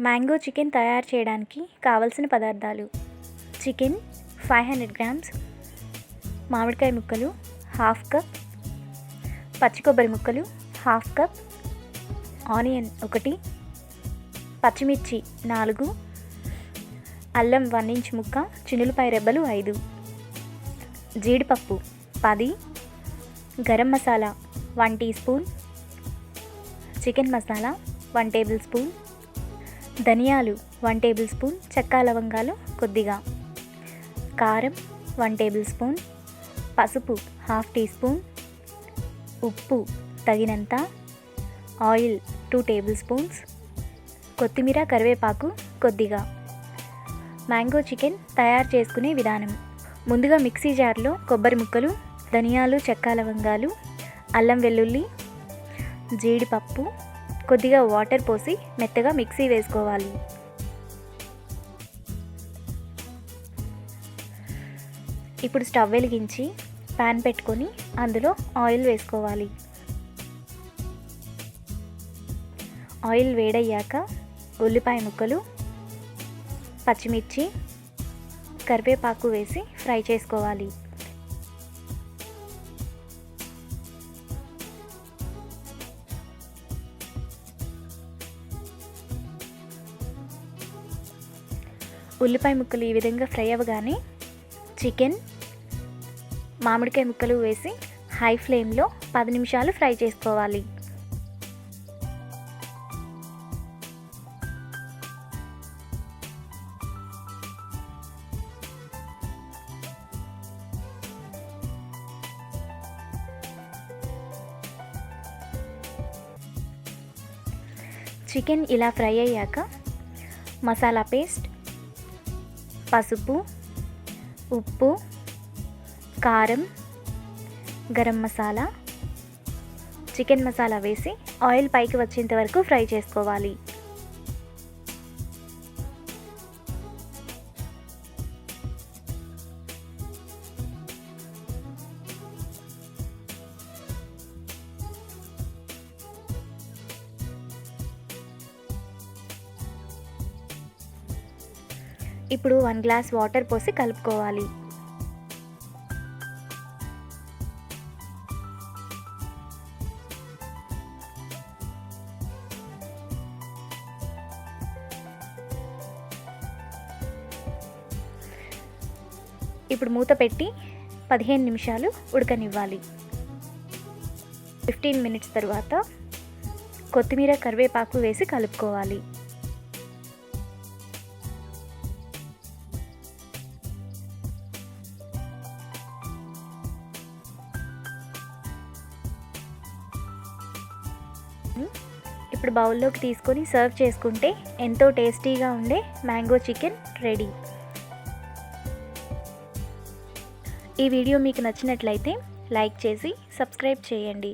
Mango chicken తయారు చేయడానికి కావలసిన పదార్థాలు చికెన్ ఫైవ్ హండ్రెడ్ గ్రామ్స్ మామిడికాయ ముక్కలు హాఫ్ కప్ పచ్చి కొబ్బరి ముక్కలు హాఫ్ కప్ ఆనియన్ ఒకటి పచ్చిమిర్చి నాలుగు అల్లం వన్ ఇంచ్ ముక్క చినులపాయ రెబ్బలు ఐదు జీడిపప్పు పది garam masala one teaspoon chicken masala one tablespoon ధనియాలు వన్ టేబుల్ స్పూన్ చెక్క లవంగాలు కొద్దిగా. కారం వన్ టేబుల్ స్పూన్ పసుపు హాఫ్ టీ స్పూన్ ఉప్పు తగినంత ఆయిల్ టూ టేబుల్ స్పూన్స్ కొత్తిమీర కరివేపాకు కొద్దిగా. మ్యాంగో చికెన్ తయారు చేసుకునే విధానం. ముందుగా మిక్సీ జార్లో కొబ్బరి ముక్కలు ధనియాలు చెక్క లవంగాలు అల్లం వెల్లుల్లి జీడిపప్పు కొద్దిగా వాటర్ పోసి మెత్తగా మిక్సీ వేసుకోవాలి. ఇప్పుడు స్టవ్ వెలిగించి ప్యాన్ పెట్టుకొని అందులో ఆయిల్ వేసుకోవాలి. ఆయిల్ వేడయ్యాక ఉల్లిపాయ ముక్కలు పచ్చిమిర్చి కరివేపాకు వేసి ఫ్రై చేసుకోవాలి. ఉల్లిపాయ ముక్కలు ఈ విధంగా ఫ్రై అవ్వగానే చికెన్ మామిడికాయ ముక్కలు వేసి హై ఫ్లేమ్లో పది నిమిషాలు ఫ్రై చేసుకోవాలి. చికెన్ ఇలా ఫ్రై అయ్యాక మసాలా పేస్ట్ పసుపు ఉప్పు కారం గరం మసాలా చికెన్ మసాలా వేసి ఆయిల్ పైకి వచ్చేంత వరకు ఫ్రై చేసుకోవాలి. ఇప్పుడు వన్ గ్లాస్ వాటర్ పోసి కలుపుకోవాలి. ఇప్పుడు మూత పెట్టి పదిహేను నిమిషాలు ఉడకనివ్వాలి. ఫిఫ్టీన్ మినిట్స్ తర్వాత కొత్తిమీర కరివేపాకు వేసి కలుపుకోవాలి. ఇప్పుడు బౌల్లోకి తీసుకొని సర్వ్ చేసుకుంటే ఎంతో టేస్టీగా ఉండే మ్యాంగో చికెన్ రెడీ. ఈ వీడియో మీకు నచ్చినట్లయితే లైక్ చేసి సబ్స్క్రైబ్ చేయండి.